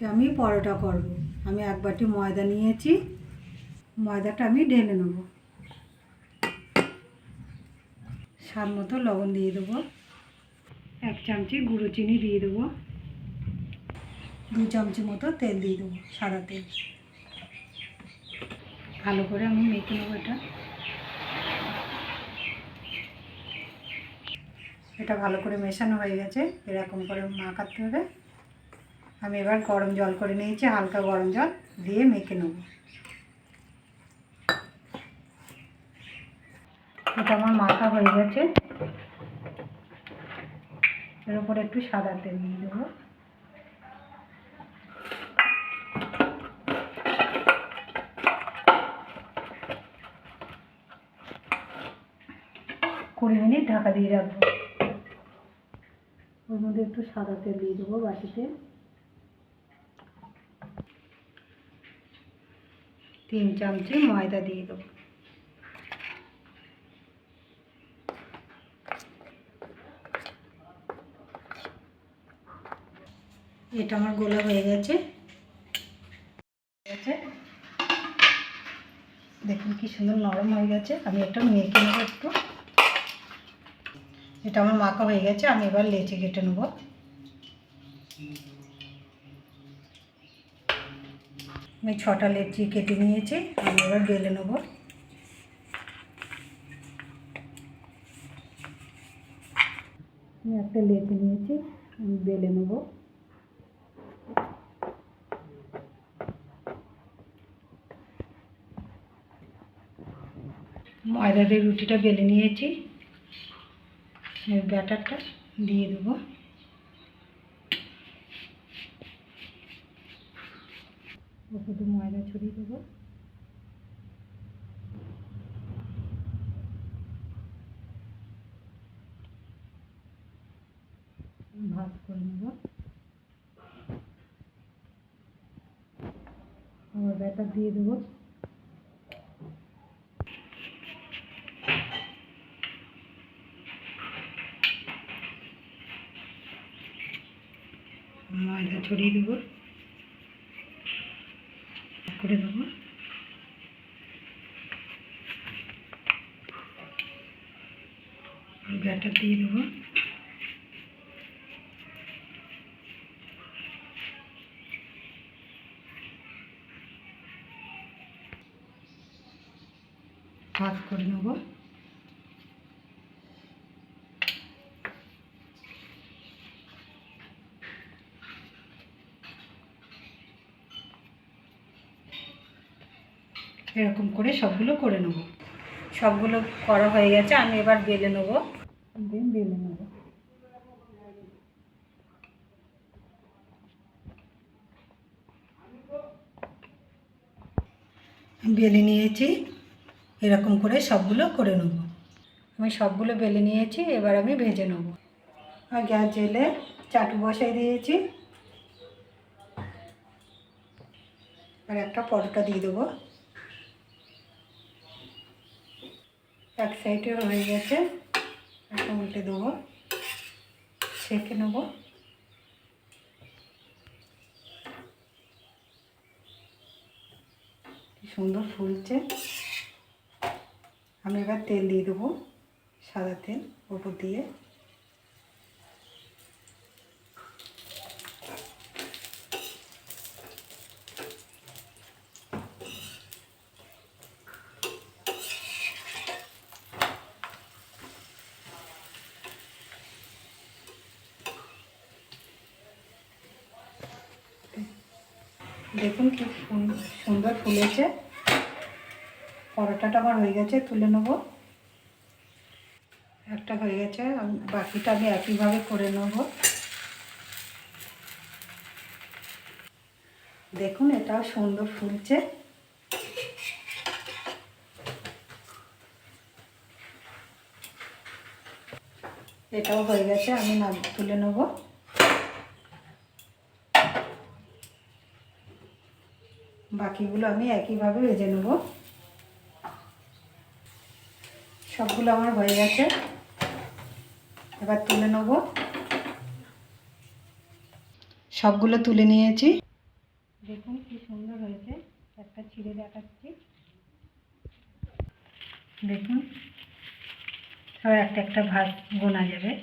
আজকে আমি পরোটা করব। আমি এক বাটি ময়দা নিয়েছি। ময়দাটা আমি ঢেলে নেব। স্বাদ মতো লবণ দিয়ে দেবো। এক চামচি গুঁড়ো চিনি দিয়ে দেবো। দু চামচি মতো তেল দিয়ে দেবো, সাদা তেল। ভালো করে আমি মেখে নেব এটা। এটা ভালো করে মেশানো হয়ে গেছে। এরকম করে মাখাতে হবে। আমি এবার গরম জল করে নিয়েছি, হালকা গরম জল দিয়ে মেখে নেব। এটা আমার মাখা হয়ে গেছে। এর উপরে একটু সাদা তেল দিয়ে দেবো। কুড়ি মিনিট ঢাকা দিয়ে রাখব। ওর মধ্যে একটু সাদা তেল দিয়ে দেবো বাটিতে। তিন চামচি ময়দা দিয়ে দেবো। এটা আমার গোলা হয়ে গেছে। দেখুন কি সুন্দর নরম হয়ে গেছে। আমি একটা মেখে নেব একটু। এটা আমার মাখা হয়ে গেছে। আমি এবার লেচি কেটে নেব। আমি ছটা লেচি কেটে নিয়েছি, আমি এবার বেলে নেব। একটা লেচি নিয়েছি, আমি বেলে নেব। ময়দা দিয়ে রুটিটা বেলে নিয়েছি ব্যাটারটা দিয়ে দেবো। ওপরে ময়দা ছড়িয়ে দেবো। ভাত করে নেব। আবার ব্যাটার দিয়ে দেবো। ময়দা ছড়িয়ে দেবো করে দেবো ব্যাটার দিয়ে দেবো ভাত করে নেব। এরকম করে সবগুলো করে নেব। সবগুলো করা হয়ে গেছে, আমি এবার বেলে নেব। দিয়ে বেলে নেব বেলে নিয়েছি, এরকম করে সবগুলো করে নেব। আমি সবগুলো বেলে নিয়েছি, এবার আমি ভেজে নেব। আর গ্যাস জেলে চাটু বসাই দিয়েছি। আর একটা পরোটা দিয়ে দেবো। এক সাইডে হয়ে গেছে। একটা উল্টে দেবো। ছেঁকে নেব। কি সুন্দর ফুলছে। আমি এবার তেল দিয়ে দেবো, সাদা তেল ওপর দিয়ে। দেখুন কি সুন্দর ফুলেছে। পরোটাটা আমার হয়ে গেছে, তুলে নেব। একটা হয়ে গেছে বাকিটা আমি একইভাবে করে নেব। দেখুন, এটাও সুন্দর ফুলছে। এটাও হয়ে গেছে, আমি না তুলে নেব। বাকিগুলো আমি একইভাবে ভেজে নেব। সবগুলো আমার হয়ে গেছে। এবার তুলে নেব। সবগুলো তুলে নিয়েছি। দেখুন কি সুন্দর হয়েছে। একটা ছিঁড়ে দেখাচ্ছি। দেখুন। সব একটা একটা ভাত গোনা যাবে।